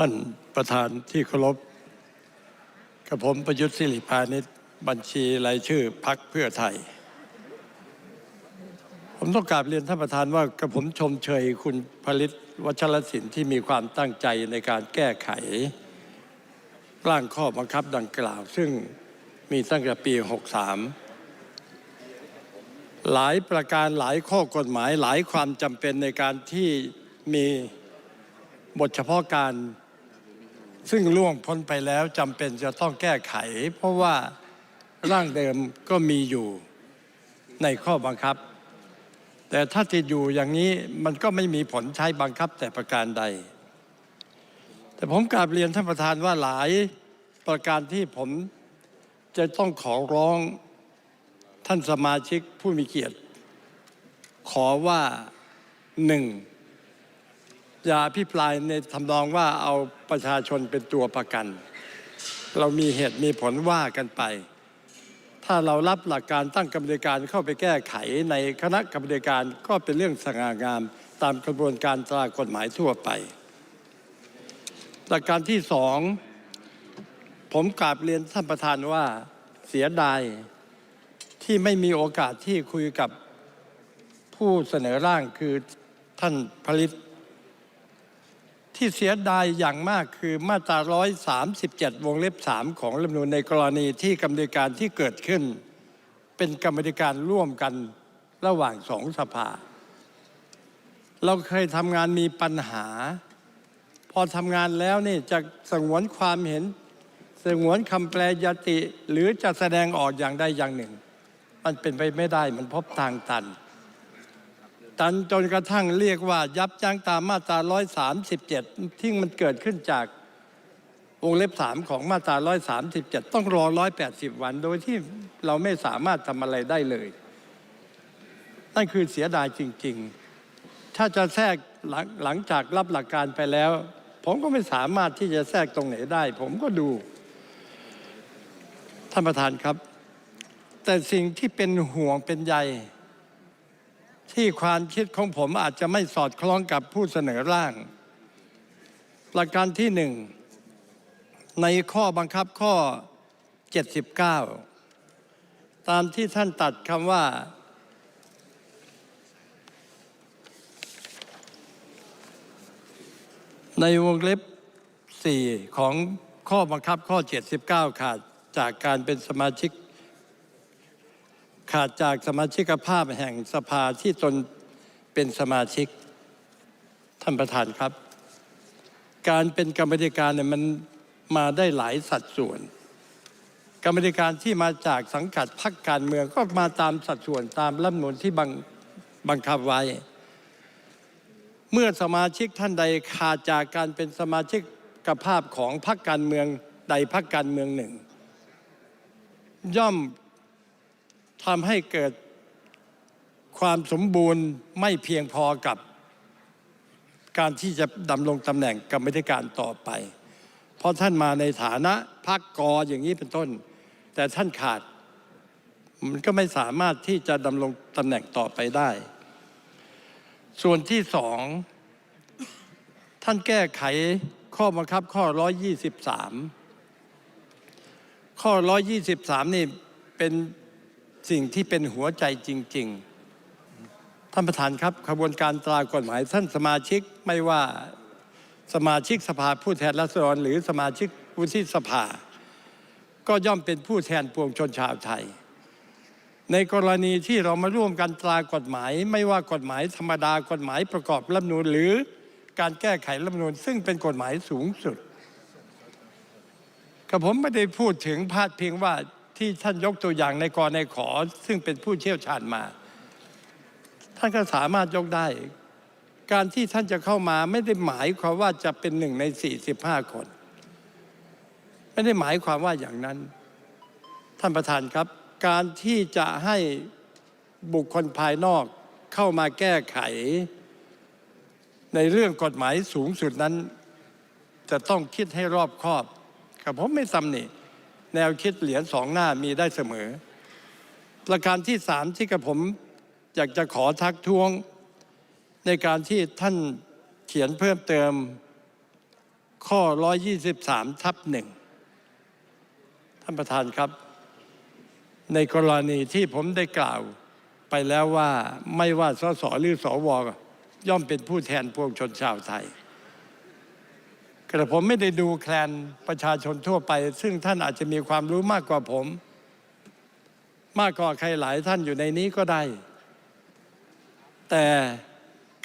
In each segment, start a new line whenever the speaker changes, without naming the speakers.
ท่านประธานที่เคารพกับผมประยุทธ์สิริพานิชบัญชีรายชื่อพักเพื่อไทย ผมต้องกราบเรียนท่านประธานว่ากับผมชมเชยคุณผลิตวัชรศิลป์ที่มีความตั้งใจในการแก้ไข ร่างข้อบังคับดังกล่าว ซึ่งมีตั้งแต่ปี 63 หลายประการหลายข้อกฎหมายหลายความจำเป็นในการที่มีบทเฉพาะการ ซึ่งล่วงพ้นไปแล้วจำเป็นจะต้องแก้ไข เพราะว่าร่างเดิมก็มีอยู่ในข้อบังคับ แต่ถ้าติดอยู่อย่างนี้มันก็ไม่มีผลใช้บังคับแต่ประการใด แต่ผมกราบเรียนท่านประธานว่าหลายประการที่ผมจะต้องขอร้องท่านสมาชิกผู้มีเกียรติ ขอว่าหนึ่ง อย่าอภิปรายในทำนองว่าเอาประชาชนเป็นตัวประกัน เรามีเหตุมีผลว่ากันไป ถ้าเรารับหลักการตั้งกรรมการเข้าไปแก้ไขในคณะกรรมการก็เป็นเรื่องสง่างามตามกระบวนการตรากฎหมายทั่วไป หลักการที่สองผมกราบเรียนท่านประธานว่าเสียดายที่ไม่มีโอกาสที่คุยกับผู้เสนอร่างคือท่านผลิต ที่เสียดายอย่างมากคือมาตรา 137 วงเล็บ 3 ของรัฐมนูญในกรณีที่กรรมธิการที่เกิดขึ้น เป็นกรรมธิการร่วมกันระหว่างสองสภา เราเคยทำงานมีปัญหา พอทำงานแล้วนี่จะสงวนความเห็น สงวนคำแปลยติ หรือจะแสดงออกอย่างใดอย่างหนึ่ง มันเป็นไปไม่ได้มันพบทางตัน ตันจนกระทั่งเรียกว่า ยับยั้งตามมาตรา137 ที่มันเกิดขึ้นจากวงเล็บ3ของมาตรา 137 ต้องรอ 180 วัน โดยที่เราไม่สามารถทำอะไรได้เลย นั่นคือเสียดายจริง ๆ ถ้าจะแทรกหลังหลังจากรับหลักการไปแล้ว ผมก็ไม่สามารถที่จะแทรกตรงไหนได้ ผมก็ดู ท่านประธานครับ แต่สิ่งที่เป็นห่วงเป็นใย ที่ความคิดของผมอาจจะไม่สอดคล้องกับผู้เสนอร่างหลักการที่หนึ่งในข้อบังคับข้อ 79 ตามที่ท่านตัดคำว่า ในวงเล็บ 4 ของข้อบังคับข้อ 79 ขาดจากการเป็นสมาชิก ขาดจากสมาชิกภาพแห่งสภาที่ตนเป็นสมาชิก ท่านประธานครับ การเป็นกรรมธิการเนี่ยมันมาได้หลายสัดส่วน กรรมธิการที่มาจากสังกัดพรรคการเมืองก็มาตามสัดส่วนตามรัฐมนูลที่บังบังคับไว้ เมื่อสมาชิกท่านใดขาดจากการเป็นสมาชิกกภาพของพรรคการเมืองใดพรรคการเมืองหนึ่ง ย่อม ทำให้เกิดความสมบูรณ์ไม่เพียงพอกับการที่จะดำรงตำแหน่งกรรมธิการต่อไป เพราะท่านมาในฐานะพักกออย่างนี้เป็นต้น แต่ท่านขาด มันก็ไม่สามารถที่จะดำรงตำแหน่งต่อไปได้ ส่วนที่สองท่านแก้ไขข้อบังคับข้อ 123 ข้อ 123 นี่เป็น สิ่งที่เป็นหัวใจจริง ๆ ท่านประธานครับขบวนการตรากฎหมายท่านสมาชิกไม่ว่าสมาชิกสภาผู้แทนราษฎรหรือสมาชิกวุฒิสภา ก็ย่อมเป็นผู้แทนปวงชนชาวไทย ในกรณีที่เรามาร่วมกันตรากฎหมาย ไม่ว่ากฎหมายธรรมดากฎหมายประกอบรัฐนูญหรือการแก้ไขรัฐนูญซึ่งเป็นกฎหมายสูงสุดกับผมไม่ได้พูดถึงพาดเพียงว่า ที่ท่านยกตัวอย่างในกรในขอ ซึ่งเป็นผู้เชี่ยวชาญมา ท่านก็สามารถยกได้ การที่ท่านจะเข้ามาไม่ได้หมายความว่าจะเป็นหนึ่งใน 45 คน ไม่ได้หมายความว่าอย่างนั้น ท่านประธานครับ การที่จะให้บุคคลภายนอกเข้ามาแก้ไข ในเรื่องกฎหมายสูงสุดนั้น จะต้องคิดให้รอบคอบกับผมไม่ซ้ำนี่ แนวคิดเหรียญสองหน้ามีได้เสมอ ประการที่สามที่กับผมอยากจะขอทักท้วงในการที่ท่านเขียนเพิ่มเติมข้อ 123 ทับหนึ่งท่านประธานครับ ในกรณีที่ผมได้กล่าวไปแล้วว่าไม่ว่าสสหรือสวย่อมเป็นผู้แทนปวงชนชาวไทย กระผมไม่ได้ดูแคลนประชาชนทั่วไป ซึ่งท่านอาจจะมีความรู้มากกว่าผม มากกว่าใครหลายท่านอยู่ในนี้ก็ได้ แต่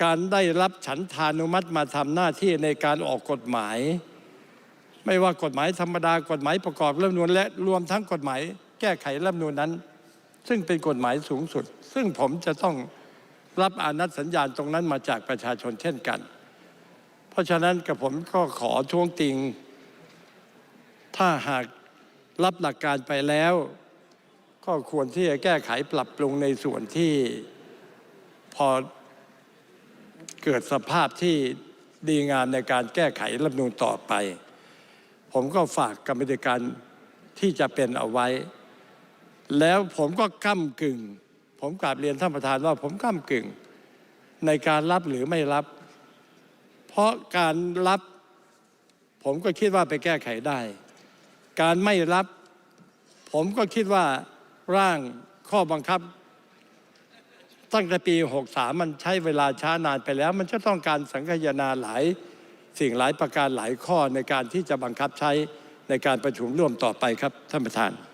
การได้รับฉันทานุมัติมาทำหน้าที่ในการออกกฎหมาย ไม่ว่ากฎหมายธรรมดากฎหมายประกอบรัฐมนูญและรวมทั้งกฎหมายแก้ไขรัฐมนูญนั้น ซึ่งเป็นกฎหมายสูงสุด ซึ่งผมจะต้องรับอนัดสัญญาณตรงนั้นมาจากประชาชนเช่นกัน เพราะฉะนั้นกับผมก็ขอท้วงติง ถ้าหากรับหลักการไปแล้ว ก็ควรที่จะแก้ไขปรับปรุงในส่วนที่พอเกิดสภาพที่ดีงามในการแก้ไขรัฐนูญต่อไป ผมก็ฝากกรรมธิการที่จะเป็นเอาไว้ แล้วผมก็ก้ากึ่ง ผมกราบเรียนท่านประธานว่าผมก้ากึ่ง ในการรับหรือไม่รับ เพราะการรับ ผมก็คิดว่าไปแก้ไขได้ การไม่รับ ผมก็คิดว่าร่างข้อบังคับ ตั้งแต่ปี 63 มันใช้เวลาช้านานไปแล้ว มันจะต้องการสังคายนาหลายสิ่งหลายประการหลายข้อในการที่จะบังคับใช้ในการประชุมร่วมต่อไปครับท่านประธาน